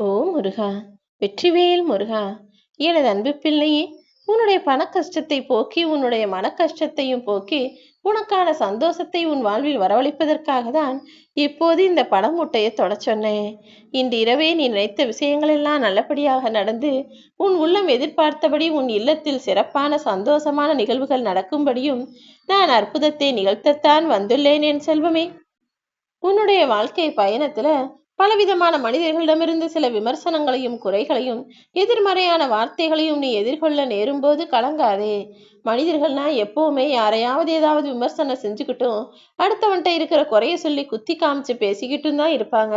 ஓ முருகா வெற்றிவேல் முருகா எனது அன்பு பிள்ளையே உன்னுடைய பண கஷ்டத்தை போக்கி உன்னுடைய மன கஷ்டத்தையும் போக்கி உனக்கான சந்தோஷத்தை உன் வாழ்வில் வரவழைப்பதற்காக தான் இப்போது இந்த பண மூட்டையை தொட சொன்னேன். இன்று இரவே நீ நினைத்த விஷயங்களெல்லாம் நல்லபடியாக நடந்து உன் உள்ளம் எதிர்பார்த்தபடி உன் இல்லத்தில் சிறப்பான சந்தோஷமான நிகழ்வுகள் நடக்கும்படியும் நான் அற்புதத்தை நிகழ்த்தத்தான் வந்துள்ளேன் என் செல்வமே. உன்னுடைய வாழ்க்கை பயணத்துல பலவிதமான மனிதர்களிடமிருந்து சில விமர்சனங்களையும் குறைகளையும் எதிர்மறையான வார்த்தைகளையும் நீ எதிர்கொள்ள நேரும்போது கலங்காதே. மனிதர்கள்னா எப்பவுமே யாரையாவது ஏதாவது விமர்சனம் செஞ்சுக்கிட்டும் அடுத்தவன்கிட்ட இருக்கிற குறைய சொல்லி குத்தி காமிச்சு பேசிக்கிட்டும் தான் இருப்பாங்க.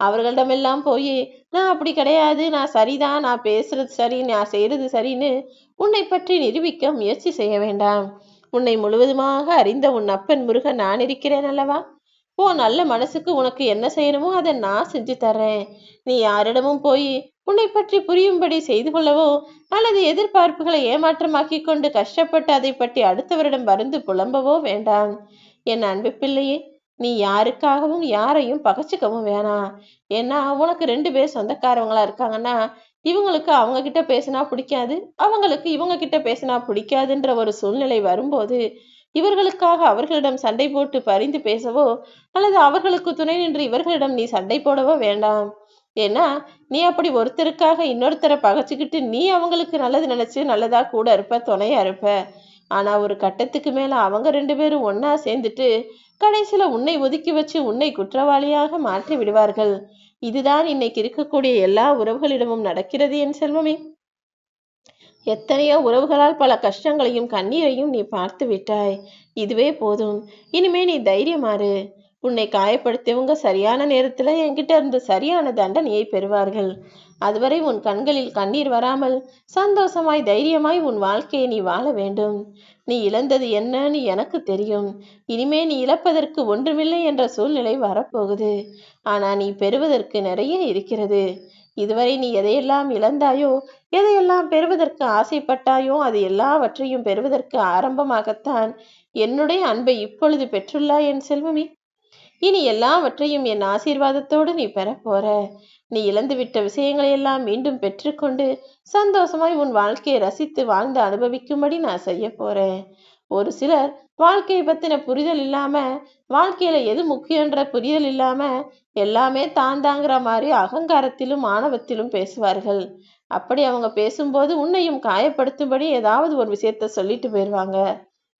அவர்களிடமெல்லாம் போய் நான் அப்படி கிடையாது நான் சரிதான் நான் பேசுறது சரி நான் செய்யறது சரின்னு உன்னை பற்றி நிரூபிக்க முயற்சி செய்ய வேண்டாம். உன்னை முழுவதுமாக அறிந்த உன் அப்பன் முருகன் நான் இருக்கிறேன் அல்லவா? ஓ நல்ல மனசுக்கு உனக்கு என்ன செய்யணுமோ அதை நான் செஞ்சு தர்றேன். நீ யாரிடமும் போய் உன்னை பற்றி புரியும்படி செய்து கொள்ளவோ அல்லது எதிர்பார்ப்புகளை ஏமாற்றமாக்கி கொண்டு கஷ்டப்பட்டு அதை பற்றி அடுத்தவரிடம் வருந்து புலம்பவோ வேண்டாம். என் அன்பு பிள்ளையே நீ யாருக்காகவும் யாரையும் பகச்சிக்கவும் வேணாம் ஏன்னா உனக்கு ரெண்டு பேர் சொந்தக்காரவங்களா இருக்காங்கன்னா இவங்களுக்கு அவங்க கிட்ட பேசினா பிடிக்காது அவங்களுக்கு இவங்க கிட்ட பேசினா பிடிக்காதுன்ற ஒரு சூழ்நிலை வரும்போது இவர்களுக்காக அவர்களிடம் சண்டை போட்டு பரிந்து பேசவோ அல்லது அவர்களுக்கு துணை நின்று இவர்களிடம் நீ சண்டை போடவோ வேண்டாம். ஏன்னா நீ அப்படி ஒருத்தருக்காக இன்னொருத்தரை பகைச்சுக்கிட்டு நீ அவங்களுக்கு நல்லது நினைச்சு நல்லதா கூட இருப்ப துணையா இருப்ப. ஆனா ஒரு கட்டத்துக்கு மேல அவங்க ரெண்டு பேரும் ஒன்னா சேர்ந்துட்டு கடைசியில உன்னை ஒதுக்கி வச்சு உன்னை குற்றவாளியாக மாற்றி விடுவார்கள். இதுதான் இன்னைக்கு இருக்கக்கூடிய எல்லா உறவுகளிடமும் நடக்கிறது என் செல்வமே. எத்தனையோ உறவுகளால் பல கஷ்டங்களையும் கண்ணீரையும் நீ பார்த்து விட்டாய். இதுவே போதும். இனிமே நீ தைரியமாறு. உன்னை காயப்படுத்தியவங்க சரியான நேரத்துல என்கிட்ட இருந்து சரியான தண்டனையை பெறுவார்கள். அதுவரை உன் கண்களில் கண்ணீர் வராமல் சந்தோஷமாய் தைரியமாய் உன் வாழ்க்கையை நீ வாழ வேண்டும். நீ இழந்தது என்னன்னு எனக்கு தெரியும். இனிமே நீ இழப்பதற்கு ஒன்றுமில்லை என்ற சூழ்நிலை வரப்போகுது. ஆனா நீ பெறுவதற்கு நிறைய இருக்கிறது. இதுவரை நீ எதையெல்லாம் இழந்தாயோ எதையெல்லாம் பெறுவதற்கு ஆசைப்பட்டாயோ அது எல்லாவற்றையும் பெறுவதற்கு ஆரம்பமாகத்தான் என்னுடைய அன்பை இப்பொழுது பெற்றுள்ளாய் என் செல்வமே. இனி எல்லாவற்றையும் என் ஆசீர்வாதத்தோடு நீ பெறப்போற. நீ இழந்துவிட்ட விஷயங்களை எல்லாம் மீண்டும் பெற்றுக்கொண்டு சந்தோஷமாய் உன் வாழ்க்கையை ரசித்து வாழ்ந்து அனுபவிக்கும்படி நான் செய்ய போறேன். ஒரு சிலர் வாழ்க்கையை பத்தின புரிதல் இல்லாம வாழ்க்கையில எது முக்கியன்ற புரிதல் இல்லாம எல்லாமே தான் தாங்கிற மாதிரி அகங்காரத்திலும் ஆணவத்திலும் பேசுவார்கள். அப்படி அவங்க பேசும்போது உன்னையும் காயப்படுத்தும்படி ஏதாவது ஒரு விஷயத்த சொல்லிட்டு போயிடுவாங்க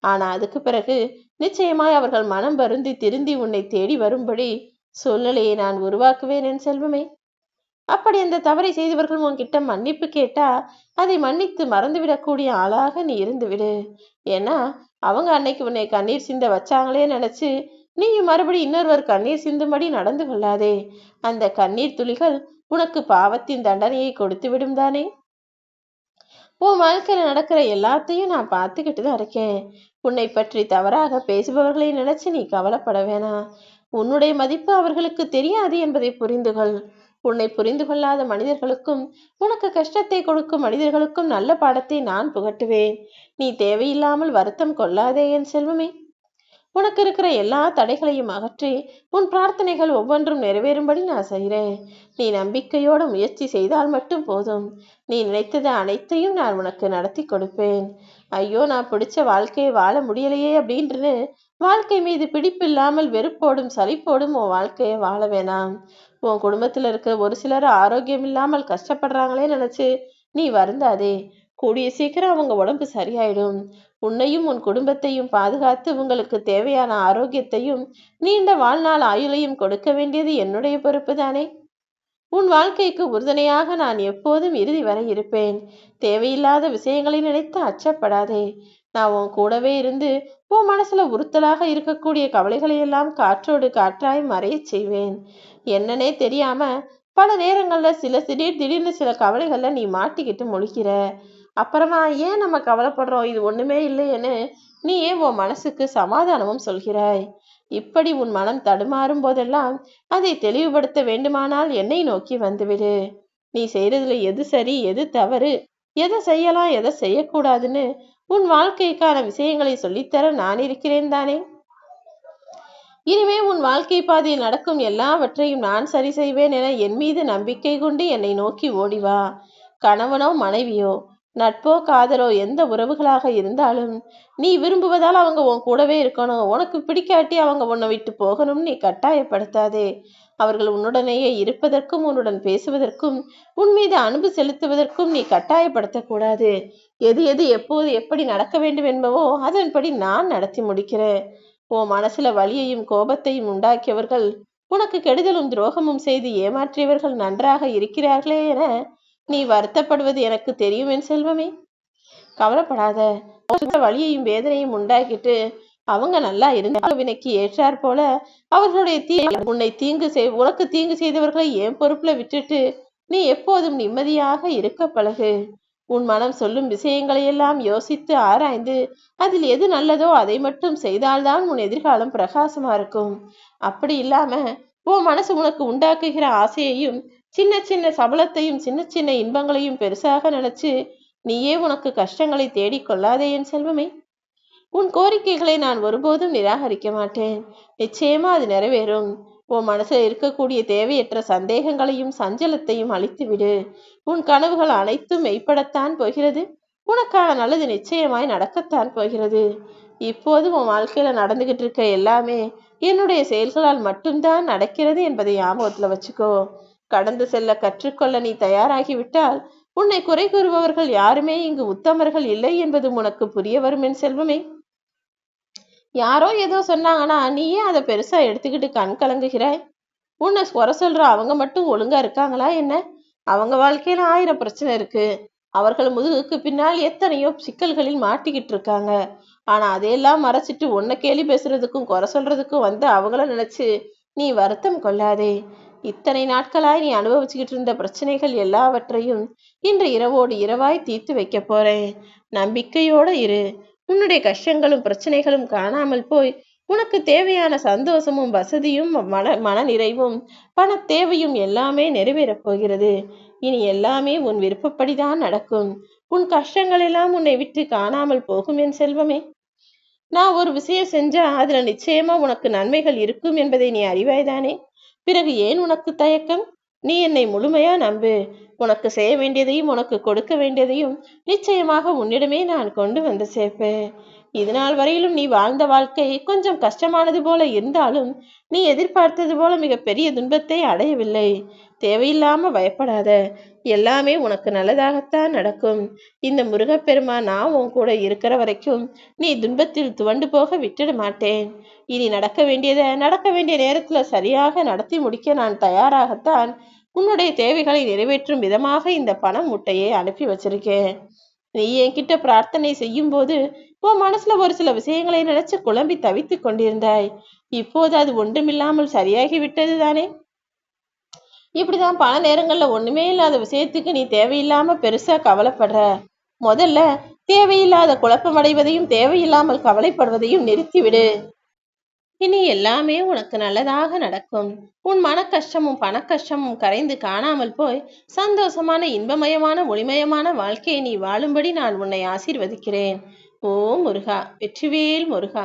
ஆனா அதுக்கு பிறகு நிச்சயமாய் அவர்கள் மனம் வருந்தி திருந்தி உன்னை தேடி வரும்படி சூழ்நிலையை நான் உருவாக்குவேன் என் செல்வமே. அப்படி அந்த தவறை செய்தவர்கள் உன்கிட்ட மன்னிப்பு கேட்டா அதை மன்னித்து மறந்துவிடக்கூடிய ஆளாக நீ இருந்து விடு ஏன்னா அவங்க அன்னைக்கு உன்னை கண்ணீர் சிந்த வச்சாங்களே நினைச்சு நீயும் மறுபடி இன்னொருவர் கண்ணீர் சிந்தும்படி நடந்து கொள்ளாதே. அந்த கண்ணீர் துளிகள் உனக்கு பாவத்தின் தண்டனையை கொடுத்து விடும் தானே? உன் வாழ்க்கையில நடக்கிற எல்லாத்தையும் நான் பார்த்துக்கிட்டு தான் இருக்கேன். உன்னை பற்றி தவறாக பேசுபவர்களை நினைச்சு நீ கவலைப்பட வேணாம். உன்னுடைய மதிப்பு அவர்களுக்கு தெரியாது என்பதை புரிந்துகொள். உன்னை புரிந்து கொள்ளாத மனிதர்களுக்கும் உனக்கு கஷ்டத்தை கொடுக்கும் மனிதர்களுக்கும் நல்ல பாடத்தை நான் புகட்டுவேன். நீ தேவையில்லாமல் வருத்தம் கொள்ளாதே என் செல்வமே. உனக்கு இருக்கிற எல்லா தடைகளையும் அகற்றி உன் பிரார்த்தனைகள் ஒவ்வொன்றும் நிறைவேறும்படி நான் செய்கிறேன். நீ நம்பிக்கையோட முயற்சி செய்தால் மட்டும் போதும். நீ நினைத்தது அனைத்தையும் நான் உனக்கு நடத்தி கொடுப்பேன். ஐயோ நான் பிடிச்ச வாழ்க்கையை வாழ முடியலையே அப்படின்றது வாழ்க்கை மீது பிடிப்பில்லாமல் வெறுப்போடும் சலிப்போடும் உன் வாழ்க்கையை வாழ வேணாம். உன் குடும்பத்தில் இருக்க ஒரு சிலர் ஆரோக்கியம் இல்லாமல் கஷ்டப்படுறாங்களே நினைச்சு நீ வருந்தாதே. கூடிய சீக்கிரம் அவங்க உடம்பு சரியாயிடும். உன்னையும் உன் குடும்பத்தையும் பாதுகாத்து உங்களுக்கு தேவையான ஆரோக்கியத்தையும் நீண்ட வாழ்நாள் ஆயுளையும் கொடுக்க வேண்டியது என்னுடைய பொறுப்பு தானே? உன் வாழ்க்கைக்கு உறுதுணையாக நான் எப்போதும் இறுதி வரை இருப்பேன். தேவையில்லாத விஷயங்களை நினைத்து அச்சப்படாதே. நான் உன் கூடவே இருந்து உன் மனசுல உறுத்தலாக இருக்கக்கூடிய கவலைகளையெல்லாம் காற்றோடு காற்றாய் மறையச் செய்வேன். என்னன்னே தெரியாம பல நேரங்கள்ல சில திடீர் திடீர்னு சில கவலைகள்ல நீ மாட்டிக்கிட்டு முழிக்கிற. அப்புறமா ஏன் நம்ம கவலைப்படுறோம்? இது ஒண்ணுமே இல்லையேன்னு நீ ஏன் உன் மனசுக்கு சமாதானமும் சொல்கிறாய். இப்படி உன் மனம் தடுமாறும் போதெல்லாம் அதை தெளிவுபடுத்த வேண்டுமானால் என்னை நோக்கி வந்துவிடு. நீ செய்யறதுல எது சரி எது தவறு எதை செய்யலாம் எதை செய்யக்கூடாதுன்னு உன் வாழ்க்கைக்கான விஷயங்களை சொல்லித்தர நான் இருக்கிறேன் தானே? இனிமே உன் வாழ்க்கை பாதையில் நடக்கும் எல்லாவற்றையும் நான் சரி செய்வேன் என என் மீது நம்பிக்கை கொண்டு என்னை நோக்கி ஓடிவா கணவனோ மனைவியோ நட்போ காதலோ எந்த உறவுகளாக இருந்தாலும் நீ விரும்புவதால் அவங்க உன் கூடவே இருக்கணும். உனக்கு பிடிக்காட்டி அவங்க உன்னை விட்டு போகணும். நீ கட்டாயப்படுத்தாதே. அவர்கள் உன்னுடனேயே இருப்பதற்கும் உன்னுடன் பேசுவதற்கும் உன் மீது அன்பு செலுத்துவதற்கும் நீ கட்டாயப்படுத்தக்கூடாது. எது எது எப்போது எப்படி நடக்க வேண்டும் என்பவோ அதன்படி நான் நடத்தி முடிக்கிறேன். உன் மனசுல வலியையும் கோபத்தையும் உண்டாக்கியவர்கள் உனக்கு கெடுதலும் துரோகமும் செய்து ஏமாற்றியவர்கள் நன்றாக இருக்கிறார்களே என நீ வருத்தப்படுவது எனக்கு தெரியும் என் செல்வமே. கவலைப்படாத. வழியையும் வேதனையும் உண்டாக்கிட்டு அவங்க நல்லா இருந்தாலும் வினைக்கு ஏற்றார் போல அவர்களுடைய தீ உன்னை தீங்கு செய் உனக்கு தீங்கு செய்தவர்களை ஏன் பொறுப்புல விட்டுட்டு நீ எப்போதும் நிம்மதியாக இருக்க பழகு. உன் மனம் சொல்லும் விஷயங்களை எல்லாம் யோசித்து ஆராய்ந்து அதில் எது நல்லதோ அதை மட்டும் செய்தால்தான் உன் எதிர்காலம் பிரகாசமா இருக்கும். அப்படி இல்லாம உன் மனசு உனக்கு உண்டாக்குகிற ஆசையையும் சின்ன சின்ன சபலத்தையும் சின்ன சின்ன இன்பங்களையும் பெருசாக நினைச்சு நீயே உனக்கு கஷ்டங்களை தேடிக்கொள்ளாதே என் செல்வமே. உன் கோரிக்கைகளை நான் ஒருபோதும் நிராகரிக்க மாட்டேன். நிச்சயமா அது நிறைவேறும். உன் மனசுல இருக்கக்கூடிய தேவையற்ற சந்தேகங்களையும் சஞ்சலத்தையும் அழித்துவிடு. உன் கனவுகள் அனைத்தும் மெய்ப்படத்தான் போகிறது. உனக்கான நல்லது நிச்சயமாய் நடக்கத்தான் போகிறது. இப்போது உன் வாழ்க்கையில நடந்துகிட்டு இருக்க எல்லாமே என்னுடைய செயல்களால் மட்டும்தான் நடக்கிறது என்பதை ஞாபகத்துல வச்சுக்கோ. கடந்து செல்ல கற்றுக்கொள்ள நீ தயாராகிவிட்டால் உன்னை குறை கூறுபவர்கள் யாருமே இங்கு உத்தமர்கள் இல்லை என்பதும் உனக்கு புரிய வரும் என் செல்வமே. யாரோ ஏதோ சொன்னாங்கன்னா நீயே அதை பெருசா எடுத்துக்கிட்டு கண் கலங்குகிறாய். உன்னை குறை சொல்ற அவங்க மட்டும் ஒழுங்கா இருக்காங்களா என்ன? அவங்க வாழ்க்கையில ஆயிரம் பிரச்சனை இருக்கு. அவர்கள் முதுகுக்கு பின்னால் எத்தனையோ சிக்கல்களில் மாட்டிக்கிட்டு இருக்காங்க. ஆனா அதையெல்லாம் மறைச்சிட்டு உன்னை கேலி பேசுறதுக்கும் குறை சொல்றதுக்கும் வந்து அவங்கள நினைச்சு நீ வருத்தம் கொள்ளாதே. இத்தனை நாட்களாய் நீ அனுபவிச்சுக்கிட்டு இருந்த பிரச்சனைகள் எல்லாவற்றையும் இன்று இரவோடு இரவாய் தீர்த்து வைக்க போறேன். நம்பிக்கையோட இரு. உன்னுடைய கஷ்டங்களும் பிரச்சனைகளும் காணாமல் போய் உனக்கு தேவையான சந்தோஷமும் வசதியும் மன மன நிறைவும் பண தேவையும் எல்லாமே நிறைவேறப் போகிறது. இனி எல்லாமே உன் விருப்பப்படிதான் நடக்கும். உன் கஷ்டங்கள் எல்லாம் உன்னை விட்டு காணாமல் போகும் என் செல்வமே. நான் ஒரு விஷயம் செஞ்சா அதுல நிச்சயமா உனக்கு நன்மைகள் இருக்கும் என்பதை நீ அறிவாய்தானே? பிறகு ஏன் உனக்கு தயக்கம்? நீ என்னை முழுமையா நம்பு. உனக்கு செய்ய வேண்டியதையும் உனக்கு கொடுக்க வேண்டியதையும் நிச்சயமாக உன்னிடமே நான் கொண்டு வந்து சேர்ப்பேன். இதுநாள் வரையிலும் நீ வாழ்ந்த வாழ்க்கை கொஞ்சம் கஷ்டமானது போல இருந்தாலும் நீ எதிர்பார்த்தது போல மிக பெரிய துன்பத்தை அடையவில்லை. தேவையில்லாம பயப்படாத. எல்லாமே உனக்கு நல்லதாகத்தான் நடக்கும். இந்த முருகப்பெருமா நான் உன் கூட இருக்கிற வரைக்கும் நீ துன்பத்தில் துவண்டு போக விட்டுட மாட்டேன். இனி நடக்க வேண்டியதை நடக்க வேண்டிய நேரத்துல சரியாக நடத்தி முடிக்க நான் தயாராகத்தான் உன்னுடைய தேவைகளை நிறைவேற்றும் விதமாக இந்த பணம் முட்டையை அனுப்பி வச்சிருக்கேன். நீ என்கிட்ட பிரார்த்தனை செய்யும் போது உன் மனசுல ஒரு சில விஷயங்களை நினைச்சு குழம்பி தவித்துக் கொண்டிருந்தாய். இப்போது அது ஒன்றுமில்லாமல் சரியாகி விட்டது தானே? இப்படிதான் பல நேரங்கள்ல ஒண்ணுமே இல்லாத விஷயத்துக்கு நீ தேவையில்லாம பெருசா கவலைப்படுற. முதல்ல தேவையில்லாத குழப்பம் அடைவதையும் தேவையில்லாமல் கவலைப்படுவதையும் நிறுத்திவிடு. இனி எல்லாமே உனக்கு நல்லதாக நடக்கும். உன் மன கஷ்டமும் பண கஷ்டமும் கரைந்து காணாமல் போய் சந்தோஷமான இன்பமயமான ஒளிமயமான வாழ்க்கையை நீ வாழும்படி நான் உன்னை ஆசீர்வதிக்கிறேன். ஓ முருகா வெற்றிவேல் முருகா.